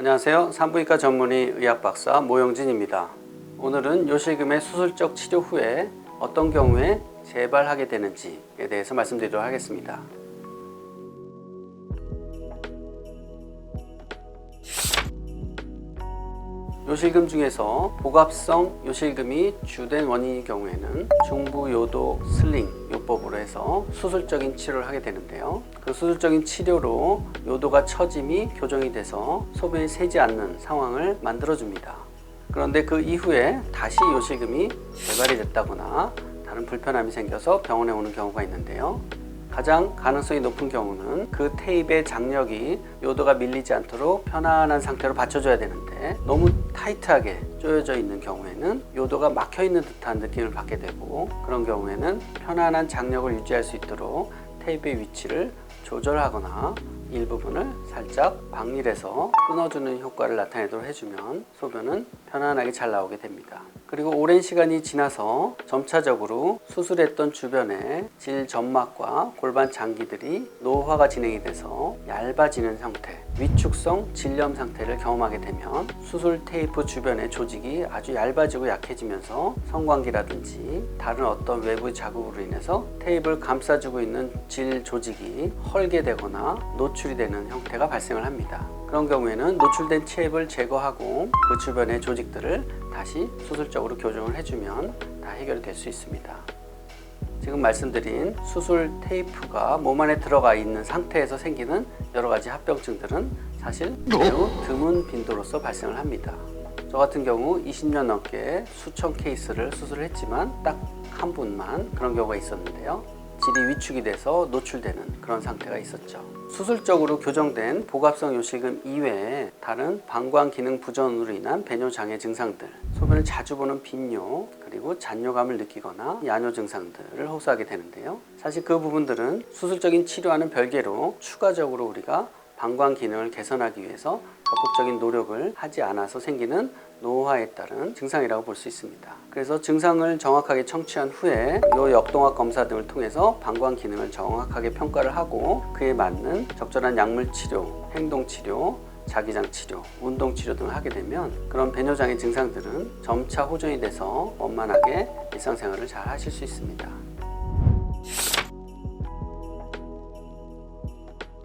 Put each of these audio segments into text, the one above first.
안녕하세요. 산부인과 전문의 의학 박사 모영진입니다. 오늘은 요실금의 수술적 치료 후에 어떤 경우에 재발하게 되는지에 대해서 말씀드리도록 하겠습니다. 요실금 중에서 복압성 요실금이 주된 원인인 경우에는 중부요도 슬링 요법으로 해서 수술적인 치료를 하게 되는데요. 그 수술적인 치료로 요도가 처짐이 교정이 돼서 소변이 새지 않는 상황을 만들어줍니다. 그런데 그 이후에 다시 요실금이 재발이 됐다거나 다른 불편함이 생겨서 병원에 오는 경우가 있는데요. 가장 가능성이 높은 경우는 그 테이프의 장력이 요도가 밀리지 않도록 편안한 상태로 받쳐줘야 되는데 너무 타이트하게 조여져 있는 경우에는 요도가 막혀 있는 듯한 느낌을 받게 되고 그런 경우에는 편안한 장력을 유지할 수 있도록 테이프의 위치를 조절하거나 일부분을 살짝 박릴해서 끊어주는 효과를 나타내도록 해주면 소변은 편안하게 잘 나오게 됩니다. 그리고 오랜 시간이 지나서 점차적으로 수술했던 주변에 질 점막과 골반 장기들이 노화가 진행이 돼서 얇아지는 형태, 위축성 질염 상태를 경험하게 되면 수술 테이프 주변의 조직이 아주 얇아지고 약해지면서 성관계라든지 다른 어떤 외부 자극으로 인해서 테이프를 감싸주고 있는 질 조직이 헐게 되거나 노출이 되는 형태가 발생을 합니다. 그런 경우에는 노출된 체입을 제거하고 그 주변의 조직들을 다시 수술적으로 교정을 해주면 다 해결이 될수 있습니다. 지금 말씀드린 수술 테이프가 몸 안에 들어가 있는 상태에서 생기는 여러 가지 합병증들은 사실 매우 드문 빈도로서 발생을 합니다. 저 같은 경우 20년 넘게 수천 케이스를 수술을 했지만 딱 한 분만 그런 경우가 있었는데요. 질이 위축이 돼서 노출되는 그런 상태가 있었죠. 수술적으로 교정된 복압성 요실금 이외에 다른 방광 기능 부전으로 인한 배뇨 장애 증상들, 소변을 자주 보는 빈뇨, 그리고 잔뇨감을 느끼거나 야뇨 증상들을 호소하게 되는데요. 사실 그 부분들은 수술적인 치료와는 별개로 추가적으로 우리가 방광 기능을 개선하기 위해서 적극적인 노력을 하지 않아서 생기는 노화에 따른 증상이라고 볼 수 있습니다. 그래서 증상을 정확하게 청취한 후에 요 역동학 검사 등을 통해서 방광 기능을 정확하게 평가를 하고 그에 맞는 적절한 약물 치료, 행동 치료, 자기장 치료, 운동 치료 등을 하게 되면 그런 배뇨장애 증상들은 점차 호전이 돼서 원만하게 일상생활을 잘 하실 수 있습니다.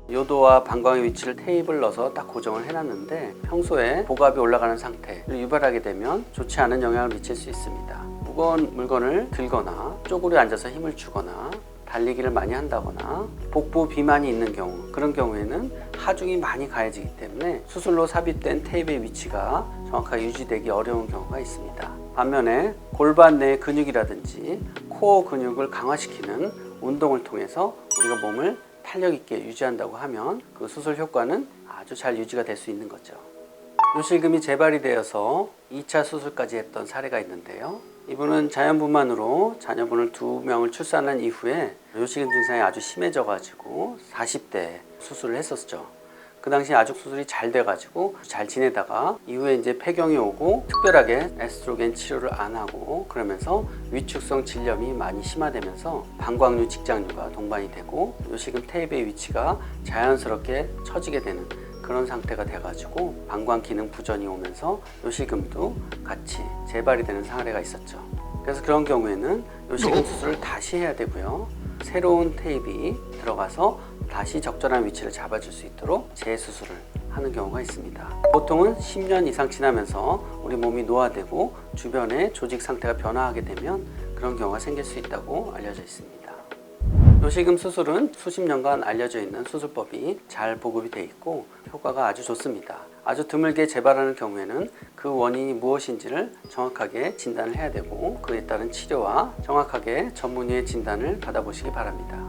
요도와 방광의 위치를 테이프를 넣어서 딱 고정을 해놨는데 평소에 복압이 올라가는 상태를 유발하게 되면 좋지 않은 영향을 미칠 수 있습니다. 무거운 물건을 들거나 쪼그려 앉아서 힘을 주거나 달리기를 많이 한다거나 복부 비만이 있는 경우 그런 경우에는 하중이 많이 가해지기 때문에 수술로 삽입된 테이프의 위치가 정확하게 유지되기 어려운 경우가 있습니다. 반면에 골반 내 근육이라든지 코어 근육을 강화시키는 운동을 통해서 우리가 몸을 탄력 있게 유지한다고 하면 그 수술 효과는 아주 잘 유지가 될 수 있는 거죠. 요실금이 재발이 되어서 2차 수술까지 했던 사례가 있는데요. 이분은 자연분만으로 자녀분을 두 명을 출산한 이후에 요실금 증상이 아주 심해져 가지고 40대 수술을 했었죠. 그 당시 아주 수술이 잘 돼가지고 잘 지내다가 이후에 이제 폐경이 오고 특별하게 에스트로겐 치료를 안 하고 그러면서 위축성 질염이 많이 심화되면서 방광류 직장류가 동반이 되고 요실금 테이프의 위치가 자연스럽게 처지게 되는 그런 상태가 돼가지고 방광 기능 부전이 오면서 요실금도 같이 재발이 되는 사례가 있었죠. 그래서 그런 경우에는 요실금 수술을 다시 해야 되고요. 새로운 테이프 들어가서 다시 적절한 위치를 잡아줄 수 있도록 재수술을 하는 경우가 있습니다. 보통은 10년 이상 지나면서 우리 몸이 노화되고 주변의 조직 상태가 변화하게 되면 그런 경우가 생길 수 있다고 알려져 있습니다. 요실금 수술은 수십 년간 알려져 있는 수술법이 잘 보급이 돼 있고 효과가 아주 좋습니다. 아주 드물게 재발하는 경우에는 그 원인이 무엇인지를 정확하게 진단을 해야 되고 그에 따른 치료와 정확하게 전문의의 진단을 받아보시기 바랍니다.